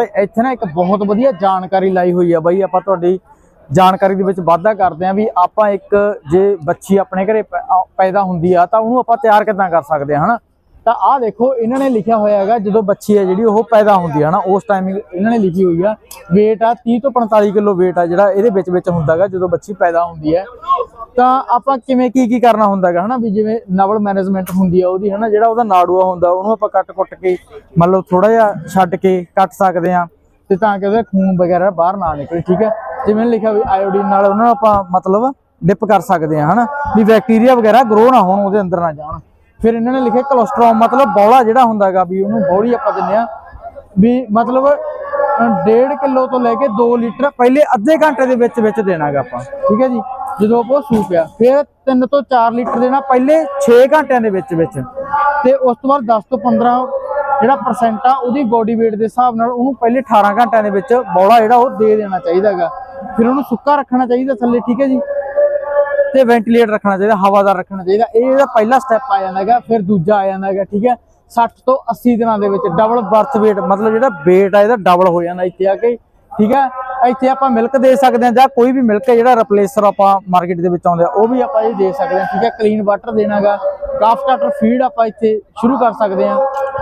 ਤੇ ਇੱਥੇ ਨਾ ਇੱਕ ਬਹੁਤ ਵਧੀਆ ਜਾਣਕਾਰੀ ਲਾਈ ਹੋਈ ਆ ਬਾਈ, ਆਪਾਂ ਤੁਹਾਡੀ ਜਾਣਕਾਰੀ ਦੇ ਵਿੱਚ ਵਾਧਾ ਕਰਦੇ ਆ ਵੀ ਆਪਾਂ ਇੱਕ ਜੇ ਬੱਚੀ ਆਪਣੇ ਘਰੇ ਪੈਦਾ ਹੁੰਦੀ ਆ ਤਾਂ ਉਹਨੂੰ ਆਪਾਂ ਤਿਆਰ ਕਿੱਦਾਂ ਕਰ ਸਕਦੇ ਆ ਹਨਾ? ਤਾਂ ਆਹ ਦੇਖੋ, ਇਹਨਾਂ ਨੇ ਲਿਖਿਆ ਹੋਇਆ ਹੈਗਾ, ਜਦੋਂ ਬੱਚੀ ਹੈ ਜਿਹੜੀ, ਉਹ ਪੈਦਾ ਹੁੰਦੀ ਹੈ ਨਾ ਉਸ ਟਾਈਮਿੰਗ ਇਹਨਾਂ ਨੇ ਲਿਖੀ ਹੋਈ ਆ, weight ਆ 30 ਤੋਂ 45 ਕਿਲੋ weight ਆ ਜਿਹੜਾ ਇਹਦੇ ਵਿੱਚ ਵਿੱਚ ਹੁੰਦਾਗਾ ਜਦੋਂ ਬੱਚੀ ਪੈਦਾ ਹੁੰਦੀ ਹੈ। ਤਾਂ ਆਪਾਂ ਕਿਵੇਂ ਕੀ ਕੀ ਕਰਨਾ ਹੁੰਦਾਗਾ ਹਨਾ? ਵੀ ਜਿਵੇਂ ਨਵਲ ਮੈਨੇਜਮੈਂਟ ਹੁੰਦੀ ਆ ਉਹਦੀ, ਹਨਾ? ਜਿਹੜਾ ਉਹਦਾ ਨਾੜੂਆ ਹੁੰਦਾ, ਉਹਨੂੰ ਆਪਾਂ ਕੱਟ ਕੁੱਟ ਕੇ ਮਤਲਬ ਥੋੜਾ ਜਿਹਾ ਛੱਡ ਕੇ ਕੱਟ ਸਕਦੇ ਆ ਤੇ ਤਾਂ ਕਿ ਉਹਦਾ ਖੂਨ ਵਗੈਰਾ ਬਾਹਰ ਨਾ ਨਿਕਲੇ, ਠੀਕ ਹੈ? ਜਿਵੇਂ ਲਿਖਿਆ ਵੀ ਆਇਓਡੀਨ ਨਾਲ ਉਹਨਾਂ ਨੂੰ ਆਪਾਂ ਮਤਲਬ ਡਿਪ ਕਰ ਸਕਦੇ ਆ ਹਨਾ? ਵੀ ਬੈਕਟੀਰੀਆ ਵਗੈਰਾ ਗਰੋ ਨਾ ਹੋਣ, ਉਹਦੇ ਅੰਦਰ ਨਾ ਜਾਣ। ਫਿਰ ਇਹਨਾਂ ਨੇ ਲਿਖਿਆ ਕੋਲੇਸਟ੍ਰੋਲ ਮਤਲਬ ਬੌਲਾ ਜਿਹੜਾ ਹੁੰਦਾਗਾ ਵੀ ਉਹਨੂੰ ਬੌਲੀ ਆਪਾਂ ਦਿੰਦੇ ਆ ਵੀ ਮਤਲਬ 1.5 ਕਿਲੋ ਤੋਂ ਲੈ ਕੇ 2 ਲੀਟਰ, ਪਹਿਲੇ ਅੱਧੇ ਘੰਟੇ ਦੇ ਵਿੱਚ ਵਿੱਚ ਦੇਣਾਗਾ ਆਪਾਂ, ਠੀਕ ਹੈ ਜੀ? ਜਦੋਂ ਆਪਾਂ ਉਹ ਸੂਪ ਆ, ਫਿਰ 3 ਤੋਂ 4 ਲੀਟਰ ਦੇਣਾ ਪਹਿਲੇ 6 ਘੰਟਿਆਂ ਦੇ ਵਿੱਚ ਵਿੱਚ। ਤੇ ਉਸ ਤੋਂ ਬਾਅਦ 10 ਤੋਂ 15 ਜਿਹੜਾ ਪਰਸੈਂਟ ਆ, ਉਹਦੀ ਬੋਡੀ weight ਦੇ ਹਿਸਾਬ ਨਾਲ ਉਹਨੂੰ ਪਹਿਲੇ 18 ਘੰਟਿਆਂ ਦੇ ਵਿੱਚ ਬੌਲਾ ਜਿਹੜਾ ਉਹ ਦੇ ਦੇਣਾ ਚਾਹੀਦਾਗਾ ਫਿਰ ਉਹਨੂੰ ਸੁੱਕਾ ਰੱਖਣਾ ਚਾਹੀਦਾ ਥੱਲੇ, ਠੀਕ ਹੈ ਜੀ? ਤੇ ਵੈਂਟੀਲੇਟਰ ਰੱਖਣਾ ਚਾਹੀਦਾ, ਹਵਾਦਾਰ ਰੱਖਣਾ ਚਾਹੀਦਾ। ਇਹ ਇਹਦਾ ਪਹਿਲਾ ਸਟੈਪ ਆ ਜਾਂਦਾ ਹੈਗਾ, ਫਿਰ ਦੂਜਾ ਆ ਜਾਂਦਾ ਹੈਗਾ, ਠੀਕ ਹੈ? 60 ਤੋਂ 80 ਦਿਨਾਂ ਦੇ ਵਿੱਚ ਡਬਲ ਬਰਥ weight, ਮਤਲਬ ਜਿਹੜਾ weight ਆ, ਇਹਦਾ ਡਬਲ ਹੋ ਜਾਂਦਾ ਇੱਥੇ ਆ ਕੇ, ਠੀਕ ਹੈ? ਇੱਥੇ ਆਪਾਂ ਮਿਲਕ ਦੇ ਸਕਦੇ ਹਾਂ ਜਾਂ ਕੋਈ ਵੀ ਮਿਲਕ ਹੈ ਜਿਹੜਾ ਰਿਪਲੇਸਰ ਆਪਾਂ ਮਾਰਕੀਟ ਦੇ ਵਿੱਚ ਆਉਂਦਾ ਉਹ ਵੀ ਆਪਾਂ ਇਹ ਦੇ ਸਕਦੇ ਹਾਂ, ਠੀਕ ਹੈ? ਕਲੀਨ ਵਾਟਰ ਦੇਣਾਗਾ ਕਾਫ ਸਟਾਰਟਰ ਫੀਡ ਆਪਾਂ ਇੱਥੇ ਸ਼ੁਰੂ ਕਰ ਸਕਦੇ ਹਾਂ,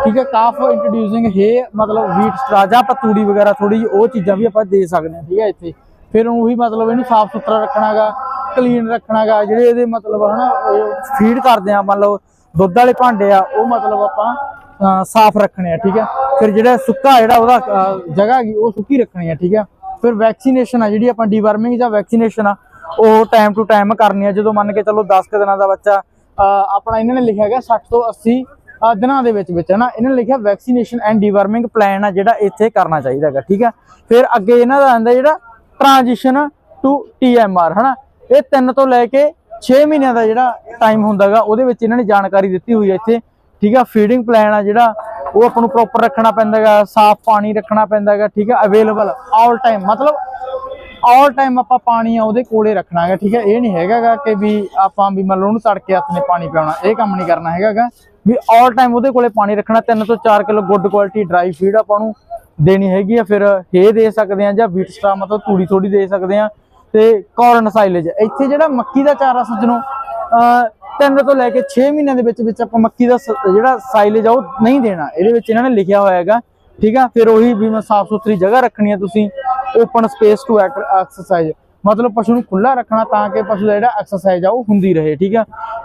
ਠੀਕ ਹੈ? ਕਾਫ ਇੰਟਰੋਡਿਊਸਿੰਗ ਹੈ ਮਤਲਬ ਵੀਟ ਸਟਰਾਜਾ ਜਾਂ ਤੂੜੀ ਵਗੈਰਾ ਥੋੜੀ ਉਹ ਚੀਜ਼ਾਂ ਵੀ ਆਪਾਂ ਦੇ ਸਕਦੇ ਹਾਂ, ਠੀਕ ਹੈ ਇੱਥੇ? ਫਿਰ ਉਹੀ ਮਤਲਬ ਇਹਨੂੰ ਸਾਫ਼ ਸੁਥਰਾ ਰੱਖਣਾਗਾ ਕਲੀਨ ਰੱਖਣਾਗਾ, ਜਿਹੜੇ ਇਹਦੇ ਮਤਲਬ ਹਨਾ ਫੀਡ ਕਰਦੇ ਆ ਮਤਲਬ ਦੁੱਧ ਵਾਲੇ ਭਾਂਡੇ ਆ, ਉਹ ਮਤਲਬ ਆਪਾਂ ਸਾਫ਼ ਰੱਖਣੇ ਆ, ਠੀਕ ਹੈ? ਫਿਰ ਜਿਹੜਾ ਸੁੱਕਾ ਜਿਹੜਾ ਉਹਦਾ ਜਗ੍ਹਾ ਹੈਗੀ, ਉਹ ਸੁੱਕੀ ਰੱਖਣੀ ਆ, ਠੀਕ ਹੈ? ਫਿਰ ਵੈਕਸੀਨੇਸ਼ਨ ਆ, ਜਿਹੜੀ ਆਪਾਂ ਡੀਵਰਮਿੰਗ ਜਾਂ ਵੈਕਸੀਨੇਸ਼ਨ ਆ, ਉਹ ਟਾਈਮ ਟੂ ਟਾਈਮ ਕਰਨੀ ਆ। ਜਦੋਂ ਮੰਨ ਕੇ ਚੱਲੋ 10 ਕੁ ਦਿਨਾਂ ਦਾ ਬੱਚਾ ਆਪਣਾ ਇਹਨਾਂ ਨੇ ਲਿਖਿਆ ਹੈਗਾ 60 ਤੋਂ 80 ਦਿਨਾਂ ਦੇ ਵਿੱਚ ਵਿੱਚ ਹੈ ਨਾ ਇਹਨਾਂ ਨੇ ਲਿਖਿਆ ਵੈਕਸੀਨੇਸ਼ਨ ਐਂਡ ਡੀਵਰਮਿੰਗ ਪਲਾਨ ਆ, ਜਿਹੜਾ ਇੱਥੇ ਕਰਨਾ ਚਾਹੀਦਾ ਹੈਗਾ, ਠੀਕ ਆ? ਫਿਰ ਅੱਗੇ ਇਹਨਾਂ ਦਾ ਆਂਦਾ ਜਿਹੜਾ ਟ੍ਰਾਂਜੀਸ਼ਨ ਟੂ ਟੀਐਮਆਰ ਹਨਾ? ਇਹ 3 ਤੋਂ ਲੈ ਕੇ 6 ਮਹੀਨਿਆਂ ਦਾ ਜਿਹੜਾ ਟਾਈਮ ਹੁੰਦਾਗਾ ਉਹਦੇ ਵਿੱਚ ਇਹਨਾਂ ਨੇ ਜਾਣਕਾਰੀ ਦਿੱਤੀ ਹੋਈ ਹੈ ਇੱਥੇ, ਠੀਕ ਆ? ਫੀਡਿੰਗ ਪਲਾਨ ਆ ਜਿਹੜਾ ਉਹ ਆਪਾਂ ਨੂੰ ਪ੍ਰੋਪਰ ਰੱਖਣਾ ਪੈਂਦਾ ਪੈਂਦਾਗਾ, ਸਾਫ਼ ਪਾਣੀ ਰੱਖਣਾ ਪੈਂਦਾ ਪੈਂਦਾਗਾ, ਠੀਕ ਹੈ? ਅਵੇਲੇਬਲ ਆਲ ਟਾਈਮ ਮਤਲਬ ਆਲ ਟਾਈਮ ਆਪਾਂ ਪਾਣੀ ਆ ਉਹਦੇ ਕੋਲੇ ਰੱਖਣਾ ਹੈਗਾ ਠੀਕ ਹੈ? ਇਹ ਨਹੀਂ ਹੈਗਾਗਾ ਕਿ ਵੀ ਆਪਾਂ ਵੀ ਮੰਨ ਲਓ ਉਹਨੂੰ ਤੜਕੇ ਹੱਥ ਨੇ ਪਾਣੀ ਪਿਆਉਣਾ, ਇਹ ਕੰਮ ਨਹੀਂ ਕਰਨਾ ਹੈਗਾਗਾ। ਵੀ ਆਲ ਟਾਈਮ ਉਹਦੇ ਕੋਲੇ ਪਾਣੀ ਰੱਖਣਾ 3 ਤੋਂ 4 kilo good quality dry feed ਆਪਾਂ ਨੂੰ ਦੇਣੀ ਹੈਗੀ ਆ, ਫਿਰ ਹੇ ਦੇ ਸਕਦੇ ਆ ਜਾਂ ਵੀਟ ਸਟਾ ਮਤਲਬ ਤੂੜੀ ਥੋੜੀ ਦੇ ਸਕਦੇ ਆ ਤੇ ਕਾਰਨ ਸਾਈਲੇਜ ਇੱਥੇ ਜਿਹੜਾ ਮੱਕੀ ਦਾ ਚਾਰਾ ਸੱਜਣੋ ਅਹ ਤਿੰਨ ਤੋਂ ਲੈ ਕੇ 6 ਮਹੀਨਿਆਂ ਦੇ ਵਿੱਚ ਵਿੱਚ ਆਪਾਂ ਮੱਕੀ ਦਾ ਸ- ਜਿਹੜਾ ਸਾਈਲੇਜ ਆ ਉਹ ਨਹੀਂ ਦੇਣਾ। ਇਹਦੇ ਵਿੱਚ ਇਹਨਾਂ ਨੇ ਲਿਖਿਆ ਹੋਇਆ ਹੈਗਾ, ਠੀਕ ਆ? ਫਿਰ ਉਹੀ ਵੀ ਮੈਂ ਸਾਫ਼ ਸੁਥਰੀ ਜਗ੍ਹਾ ਰੱਖਣੀ ਆ ਤੁਸੀਂ ਓਪਨ ਸਪੇਸ ਟੂ ਐਕਸਰਸਾਈਜ਼ ਮਤਲਬ ਪਸ਼ੂ ਨੂੰ ਖੁੱਲਾ ਰੱਖਣਾ ਤਾਂ ਕਿ ਪਸ਼ੂ ਦਾ ਜਿਹੜਾ ਐਕਸਰਸਾਈਜ਼ ਆ ਉਹ ਹੁੰਦੀ ਰਹੇ, ਠੀਕ ਆ?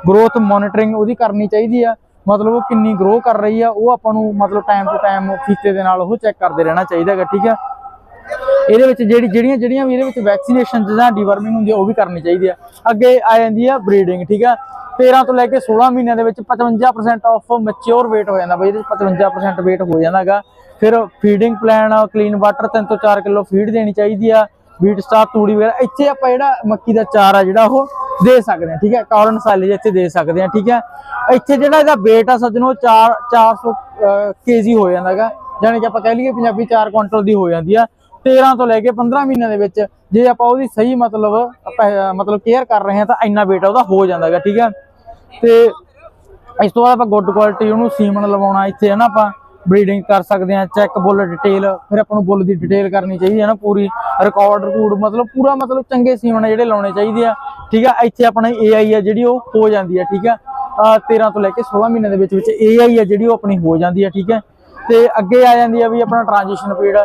ਗਰੋਥ ਮੋਨੀਟਰਿੰਗ ਉਹਦੀ ਕਰਨੀ ਚਾਹੀਦੀ ਆ। ਮਤਲਬ ਉਹ ਕਿੰਨੀ ਗਰੋ ਕਰ ਰਹੀ ਆ, ਉਹ ਆਪਾਂ ਨੂੰ ਮਤਲਬ ਟਾਈਮ ਟੂ ਟਾਈਮ ਫੀਤੇ ਦੇ ਨਾਲ ਉਹ ਚੈੱਕ ਕਰਦੇ ਰਹਿਣਾ ਚਾਹੀਦਾ ਹੈਗਾ, ਠੀਕ ਆ? ਇਹਦੇ ਵਿੱਚ ਜਿਹੜੀ ਜਿਹੜੀਆਂ ਜਿਹੜੀਆਂ ਵੀ ਇਹਦੇ ਵਿੱਚ ਵੈਕਸੀਨੇਸ਼ਨ ਜਾਂ ਡੀਵਰਮਿੰਗ ਹੁੰਦੀ ਆ, ਉਹ ਵੀ ਕਰਨੀ ਚਾਹੀਦੀ ਆ। ਅੱਗੇ ਆ ਜਾਂਦੀ ਆ ਬਰੀਡਿੰਗ ਠੀਕ ਆ? 13 ਤੋਂ ਲੈ ਕੇ 16 ਮਹੀਨਿਆਂ ਦੇ ਵਿੱਚ 55% ਆਫ ਮੈਚੁਰ weight ਹੋ ਜਾਂਦਾ ਬਈ, ਇਹਦੇ 'ਚ 55% weight ਹੋ ਜਾਂਦਾਗਾ ਫਿਰ ਫੀਡਿੰਗ ਪਲਾਨ ਕਲੀਨ ਵਾਟਰ 3 ਤੋਂ 4 ਕਿਲੋ ਫੀਡ ਦੇਣੀ ਚਾਹੀਦੀ ਆ। ਵੀਟ ਸਟਾਰ ਤੂੜੀ ਵਗੈਰਾ, ਇੱਥੇ ਆਪਾਂ ਜਿਹੜਾ ਮੱਕੀ ਦਾ ਚਾਰ ਆ ਜਿਹੜਾ ਉਹ ਦੇ ਸਕਦੇ ਆ, ਠੀਕ ਹੈ ਕਾਰਨ ਸਾਈਲੇਜ ਇੱਥੇ ਦੇ ਸਕਦੇ ਆ, ਠੀਕ ਹੈ ਇੱਥੇ ਜਿਹੜਾ ਇਹਦਾ weight ਆ ਸੱਜਣੋ 4 400 ਕੇਜੀ ਹੋ ਜਾਂਦਾਗਾ ਜਾਨੀ ਕਿ ਆਪਾਂ ਕਹਿ ਲਈਏ ਪੰਜਾਬੀ 4 ਕੁਇੰਟਲ ਦੀ ਹੋ ਜਾਂਦੀ ਆ। 13 ਤੋਂ ਲੈ ਕੇ 15 ਮਹੀਨਿਆਂ ਦੇ ਵਿੱਚ ਜੇ ਆਪਾਂ ਉਹਦੀ ਸਹੀ ਮਤਲਬ ਆਪਾਂ, ਮਤਲਬ ਕੇਅਰ ਕਰ ਰਹੇ ਹਾਂ ਤਾਂ ਇੰਨਾ weight ਉਹਦਾ ਹੋ ਜਾਂਦਾਗਾ ਠੀਕ ਹੈ ਤੇ ਇਸ ਤੋਂ ਬਾਅਦ ਆਪਾਂ ਗੁੱਡ ਕੁਆਲਿਟੀ ਉਹਨੂੰ ਸੀਮਨ ਲਵਾਉਣਾ ਇੱਥੇ ਹੈ ਨਾ ਆਪਾਂ ਬਰੀਡਿੰਗ ਕਰ ਸਕਦੇ ਹਾਂ ਚੈੱਕ ਬੁੱਲ ਡਿਟੇਲ ਫਿਰ ਆਪਾਂ ਨੂੰ ਬੁੱਲ ਦੀ ਡਿਟੇਲ ਕਰਨੀ ਚਾਹੀਦੀ ਹੈ ਨਾ ਪੂਰੀ ਰਿਕਾਰਡ ਰਿਕੂਡ ਮਤਲਬ ਪੂਰਾ ਮਤਲਬ ਚੰਗੇ ਸੀਮਨ ਜਿਹੜੇ ਲਾਉਣੇ ਚਾਹੀਦੇ ਆ ਠੀਕ ਆ? ਇੱਥੇ ਆਪਣਾ ਏਆਈ ਆ ਜਿਹੜੀ ਉਹ ਹੋ ਜਾਂਦੀ ਆ ਠੀਕ ਆ? ਅਹ 13 ਤੋਂ ਲੈ ਕੇ 16 ਮਹੀਨੇ ਦੇ ਵਿੱਚ ਵਿੱਚ ਏਆਈ ਆ ਜਿਹੜੀ ਉਹ ਆਪਣੀ ਹੋ ਜਾਂਦੀ ਆ ਠੀਕ ਹੈ ਤੇ ਅੱਗੇ ਆ ਜਾਂਦੀ ਆ ਵੀ ਆਪਣਾ ਟ੍ਰਾਂਜੀਸ਼ਨ ਪੀਰੀਅਡ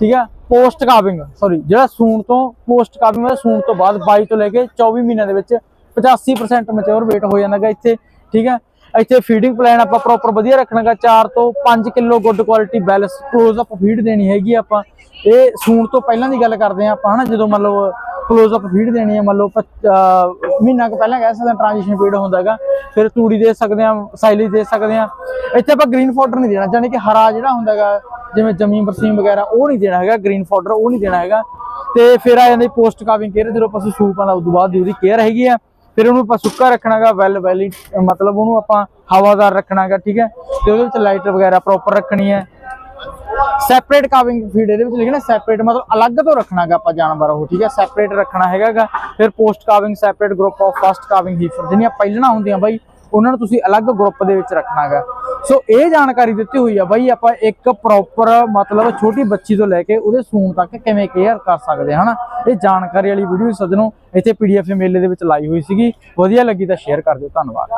ਠੀਕ ਹੈ ਪੋਸਟ ਕਾਵਿੰਗ ਸੌਰੀ ਜਿਹੜਾ ਸੂਣ ਤੋਂ ਪੋਸਟ ਕਾਵਿੰਗ ਦਾ ਸੂਣ ਤੋਂ ਬਾਅਦ 22 ਤੋਂ ਲੈ ਕੇ 24 ਮਹੀਨਿਆਂ ਦੇ ਵਿੱਚ 85% ਮੈਚੁਰ weight ਹੋ ਜਾਂਦਾਗਾ ਇੱਥੇ, ਠੀਕ ਹੈ। ਇੱਥੇ ਫੀਡਿੰਗ ਪਲਾਨ ਆਪਾਂ ਪ੍ਰੋਪਰ ਵਧੀਆ ਰੱਖਣਾਗਾ 4 ਤੋਂ 5 kilo good quality balance close up feed ਦੇਣੀ ਹੈਗੀ ਆਪਾਂ। ਇਹ ਸੂਣ ਤੋਂ ਪਹਿਲਾਂ ਦੀ ਗੱਲ ਕਰਦੇ ਆ ਆਪਾਂ ਹਨਾ, ਜਦੋਂ ਮਤਲਬ ਕਲੋਜ਼ ਅਪ ਫੀਡ ਦੇਣੀ ਹੈ ਮੰਨ ਲਓ ਮਹੀਨਾ ਕੁ ਪਹਿਲਾਂ ਕਹਿ ਸਕਦੇ ਟ੍ਰਾਂਜੀਸ਼ਨ ਪੀਰੀਅਡ ਹੁੰਦਾਗਾ, ਫਿਰ ਤੂੜੀ ਦੇ ਸਕਦੇ ਆ ਸਾਈਲੇਜ ਦੇ ਸਕਦੇ ਆ ਇੱਥੇ ਆਪਾਂ ਗ੍ਰੀਨ ਫਾਡਰ ਨਹੀਂ ਦੇਣਾ ਯਾਨੀ ਕਿ ਹਰਾ ਜਿਹੜਾ ਹੁੰਦਾਗਾ ਜਿਵੇਂ ਜਮੀਨ ਬਰਸੀਮ ਵਗੈਰਾ, ਉਹ ਨਹੀਂ ਦੇਣਾ ਹੈਗਾ ਗ੍ਰੀਨ ਫਾਡਰ ਉਹ ਨਹੀਂ ਦੇਣਾ ਹੈਗਾ। ਤੇ ਫਿਰ ਆ ਜਾਂਦੀ ਪੋਸਟ ਕਾਵਿੰਗ ਕੇਅਰ ਜਦੋਂ ਪਸ਼ੂ ਸੂਪ ਆਉਂਦਾ ਉਸ ਤੋਂ ਬਾਅਦ ਦੀ ਉਹਦੀ ਕੇਅਰ ਹੈਗੀ ਆ। ਫਿਰ ਉਹਨੂੰ ਆਪਾਂ ਸੁੱਕਾ ਰੱਖਣਾਗਾ ਵੈਲ ਵੈਲੀ ਮਤਲਬ ਉਹਨੂੰ ਆਪਾਂ ਹਵਾਦਾਰ ਰੱਖਣਾਗਾ, ਠੀਕ ਹੈ? ਤੇ ਉਹਦੇ ਵਿੱਚ ਲਾਈਟ ਵਗੈਰਾ ਪ੍ਰੋਪਰ ਰੱਖਣੀ ਹੈ। ਸੈਪਰੇਟ ਕਾਵਿੰਗ ਫੀਡ ਇਹਦੇ ਵਿੱਚ ਲਿਖਣਾ ਸੈਪਰੇਟ ਮਤਲਬ ਅਲੱਗ ਤੋਂ ਰੱਖਣਾਗਾ ਆਪਾਂ ਜਾਨਵਰ ਉਹ, ਠੀਕ ਹੈ? ਸੈਪਰੇਟ ਰੱਖਣਾ ਹੈਗਾਗਾ। ਫਿਰ post calving separate group of first calving heifer ਜਿਹੜੀਆਂ ਪਹਿਲਣਾ ਹੁੰਦੀਆਂ ਬਾਈ, ਉਹਨਾਂ ਨੂੰ ਤੁਸੀਂ ਅਲੱਗ ਗਰੁੱਪ ਦੇ ਵਿੱਚ ਰੱਖਣਾਗਾ। ਸੋ ਇਹ ਜਾਣਕਾਰੀ ਦਿੱਤੀ ਹੋਈ ਆ ਬਾਈ ਆਪਾਂ ਇੱਕ ਪ੍ਰੋਪਰ ਮਤਲਬ ਛੋਟੀ ਬੱਚੀ ਤੋਂ ਲੈ ਕੇ ਉਹਦੇ ਸੂਣ ਤੱਕ ਕਿਵੇਂ ਕੇਅਰ ਕਰ ਸਕਦੇ ਹਾਂ ਹਨਾ? ਇਹ ਜਾਣਕਾਰੀ ਵਾਲੀ ਵੀਡੀਓ ਸੱਜਣੋ, ਇੱਥੇ ਪੀਡੀਐਫ ਮੇਲੇ ਦੇ ਵਿੱਚ ਲਾਈ ਹੋਈ ਸੀਗੀ। ਵਧੀਆ ਲੱਗੀ ਤਾਂ ਸ਼ੇਅਰ ਕਰ ਦਿਓ। ਧੰਨਵਾਦ।